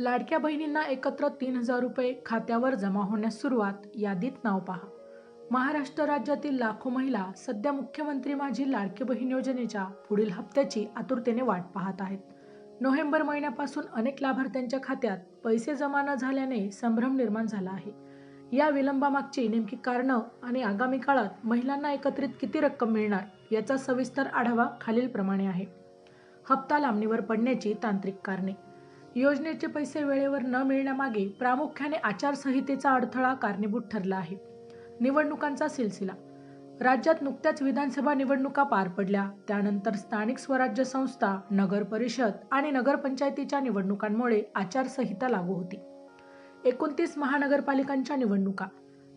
लाडक्या बहिणींना एकत्र तीन हजार रुपये खात्यावर जमा होण्यास सुरुवात यादीत नाव पहा. महाराष्ट्र राज्यातील लाखो महिला सध्या मुख्यमंत्री माझी लाडकी बहीण योजनेच्या पुढील हप्त्याची आतुरतेने वाट पाहत आहेत. नोव्हेंबर महिन्यापासून अनेक लाभार्थ्यांच्या खात्यात पैसे जमा न झाल्याने संभ्रम निर्माण झाला आहे. या विलंबामागची नेमकी कारणं आणि आगामी काळात महिलांना एकत्रित किती रक्कम मिळणार याचा सविस्तर आढावा खालीलप्रमाणे आहे. हप्ता लांबणीवर पडण्याची तांत्रिक कारणे. योजनेचे पैसे वेळेवर न मिळण्यामागे प्रामुख्याने आचारसंहितेचा अडथळा कारणीभूत ठरला आहे. निवडणुकांचा सिलसिला. राज्यात नुकत्याच विधानसभा निवडणुका पार पडल्या. त्यानंतर स्थानिक स्वराज्य संस्था नगर परिषद आणि नगरपंचायतीच्या निवडणुकांमुळे आचारसंहिता लागू होती. एकोणतीस महानगरपालिकांच्या निवडणुका.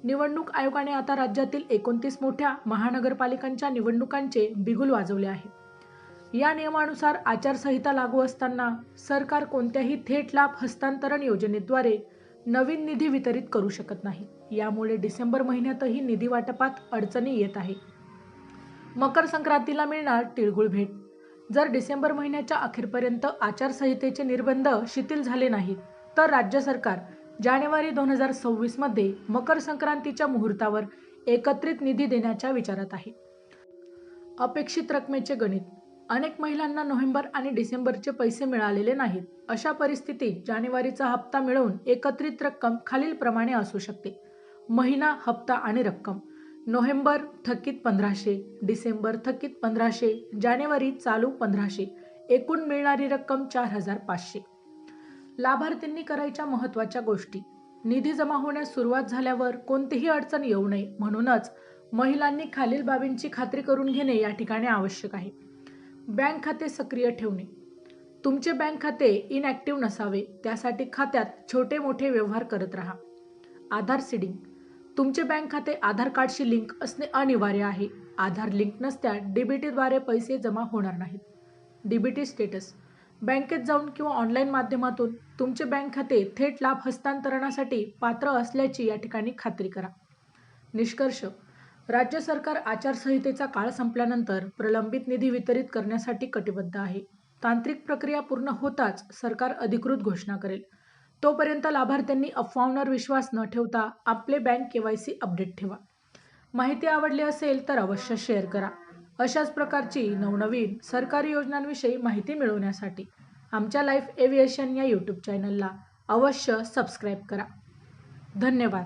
निवडणूक आयोगाने आता राज्यातील एकोणतीस मोठ्या महानगरपालिकांच्या निवडणुकांचे बिगुल वाजवले आहे. या नियमानुसार आचारसंहिता लागू असताना सरकार कोणत्याही थेट लाभ हस्तांतरण योजनेद्वारे नवीन निधी वितरित करू शकत नाही. यामुळे डिसेंबर महिन्यातही निधी वाटपात अडचणी येत आहे. मकर संक्रांतीला मिळणार तिळगुळ भेट. जर डिसेंबर महिन्याच्या अखेरपर्यंत आचारसंहितेचे निर्बंध शिथिल झाले नाहीत तर राज्य सरकार जानेवारी दोन हजार सव्वीसमध्ये मकर संक्रांतीच्या मुहूर्तावर एकत्रित निधी देण्याच्या विचारात आहे. अपेक्षित रकमेचे गणित. अनेक महिलांना नोव्हेंबर आणि डिसेंबरचे पैसे मिळालेले नाहीत. अशा परिस्थितीत जानेवारीचा हप्ता मिळवून एकत्रित रक्कम खालीलप्रमाणे असू शकते. महिना हप्ता आणि रक्कम. नोव्हेंबर थकीत पंधराशे डिसेंबर थकीत पंधराशे जानेवारी चालू पंधराशे. एकूण मिळणारी रक्कम चार हजार पाचशे. लाभार्थींनी करायच्या महत्त्वाच्या गोष्टी. निधी जमा होण्यास सुरुवात झाल्यावर कोणतीही अडचण येऊ नये म्हणूनच महिलांनी खालील बाबींची खात्री करून घेणे या ठिकाणी आवश्यक आहे. बँक खाते सक्रिय ठेवणे. तुमचे बँक खाते इनॲक्टिव्ह नसावे त्यासाठी खात्यात छोटे मोठे व्यवहार करत राहा. आधार सीडिंग. तुमचे बँक खाते आधार कार्डशी लिंक असणे अनिवार्य आहे. आधार लिंक नसत्या डीबीटीद्वारे पैसे जमा होणार नाहीत. DBT status. बँकेत जाऊन किंवा ऑनलाईन माध्यमातून तुमचे बँक खाते थेट लाभ हस्तांतरणासाठी पात्र असल्याची या ठिकाणी खात्री करा. निष्कर्ष. राज्य सरकार आचारसंहितेचा काळ संपल्यानंतर प्रलंबित निधी वितरित करण्यासाठी कटिबद्ध आहे. तांत्रिक प्रक्रिया पूर्ण होताच सरकार अधिकृत घोषणा करेल. तोपर्यंत लाभार्थ्यांनी अफवांवर विश्वास न ठेवता आपले bank K Y C update ठेवा. माहिती आवडली असेल तर अवश्य शेअर करा. अशाच प्रकारची नवनवीन सरकारी योजनांविषयी माहिती मिळवण्यासाठी आमच्या लाईफ एव्हिएशन या यूट्यूब चॅनलला अवश्य सबस्क्राईब करा. धन्यवाद.